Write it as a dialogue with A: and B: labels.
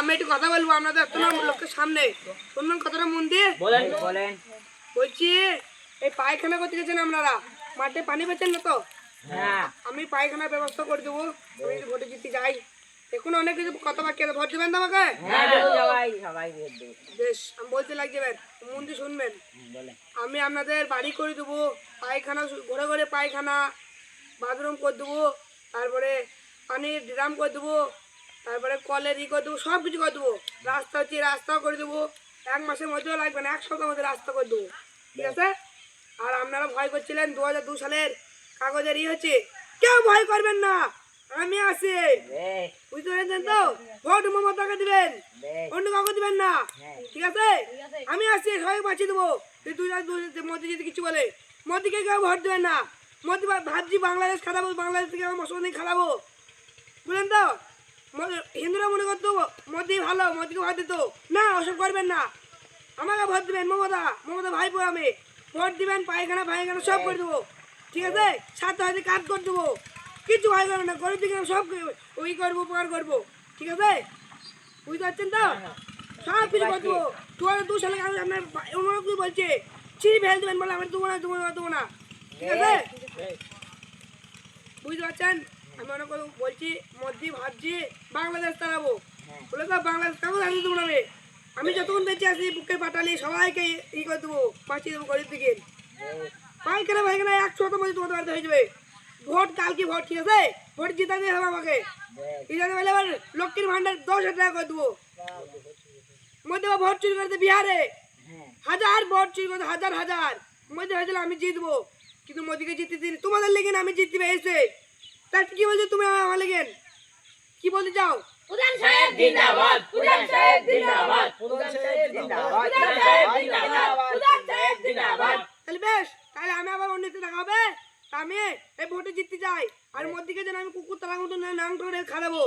A: আমি একটু কথা বলব আপনাদের এত না লোকের সামনে। শুনবেন কথাটা মন দিয়ে।
B: বলেন। বলেন।
A: বলছি এই পায়খানা করতে গেছেন আপনারা? মাঠে পানি পেয়েছেন না তো?
B: হ্যাঁ।
A: আমি পায়খানার ব্যবস্থা করে দেবো। আমি যদি ভোটে জিতে যাই। এখন অনেক কিছু কথা বাকি আছে। ভোট দেবেন তো আমাকে?
B: হ্যাঁ
A: বেশ আমি বলতে লাগছে মন দিয়ে শুনবেন। আমি আপনাদের বাড়ি করে দেবো। পায়খানা ঘরে ঘরে পায়খানা বাথরুম করে দেবো। তারপরে পানির ড্রাম করে দেবো। তারপরে কলের ই করে দেবো সব কিছু করে দেবো। রাস্তা হচ্ছে রাস্তাও করে দেবো। এক মাসের মধ্যেও লাগবে না এক সপ্তাহের মধ্যে রাস্তা করে দেবো। ঠিক আছে? আর আপনারা ভয় করছিলেন দু হাজার দু সালের কাগজের ই হচ্ছে। কেউ ভয় করবেন না আমি আছি। বুঝতে পেরেছেন তো? ভোট মমতাকে দিবেন?
B: বেশ
A: অন্য কাউকে দিবেন না?
B: হ্যাঁ।
A: ঠিক আছে? আমি আসছি সবাই বাঁচিয়ে দেবো। তুই দুই হাজার মোদি যদি কিছু বলে মোদিকে কেউ ভোট দেবেন না। মোদি ভাবছি বাংলাদেশ খারাপ বাংলাদেশ থেকে আমার মুসলমান খারাপো বুঝলেন তো? মনে করতো মোদি ভালো মোদিকে ভোট দিত। না ওসব করবেন না। আমাকে ভোট দিবেন মমতা মমতা ভাইপো আমি। ভোট দিবেন পায়খানা পায়খানা সব করে দেবো। ঠিক আছে? সাথে হাতে কাজ করে দেবো। কিছু ভয় করবে না গরিব দিকে সব ওই করব উপকার করব। ঠিক আছে? বুঝতে পারছেন তো? সব কিছু করে দেবো। দু হাজার দু সালে আপনার অনুরোধ করে বলছি চিনি ফেল দেবেন বলে আমি দেবো না দেবো না দেবো না। ঠিক আছে? বুঝতে পারছেন? আমি অনেক কথা বলছি মোদি ভাবছি বাংলাদেশ তাড়াবো। বলে তো বাংলাদেশ কাগজ দেবো না আমি? যতক্ষণ বেঁচে আসি বুকে পাঠালি সবাইকে ই করে দেবো বাঁচিয়ে দেবো গরিব দিকে। পাইখানা পাইখানা একশো তো মধ্যে তোমাদের বাড়িতে হয়ে যাবে। ভোট কালকে ভোট ঠিক আছে? ভোট জিতাতে হবে আমাকে। জিতাতে পারলে এবার লক্ষ্মীর ভান্ডার দশ হাজার টাকা করে দেবো। মধ্যে ভোট চুরি করতে বিহারে। হাজার ভোট চুরি করতে হাজার হাজার। মধ্যে হয়েছিল আমি জিতবো। কিন্তু মোদিকে জিততে দিন তোমাদের লেগেন আমি জিতবে পেরেছে। তার কি বলছো তুমি আমার লেগেন কি বলতে চাও?
C: প্রধান সাহেব জিন্দাবাদ প্রধান সাহেব জিন্দাবাদ
B: প্রধান সাহেব জিন্দাবাদ
C: প্রধান সাহেব জিন্দাবাদ প্রধান সাহেব জিন্দাবাদ।
A: তাহলে বেশ তাহলে আমি আবার অন্যতে দেখা হবে। আমি এই ভোটে জিততে চাই। আর মোদিকে যেন আমি কুকুর তারা মতো নাম করে খাওয়াবো।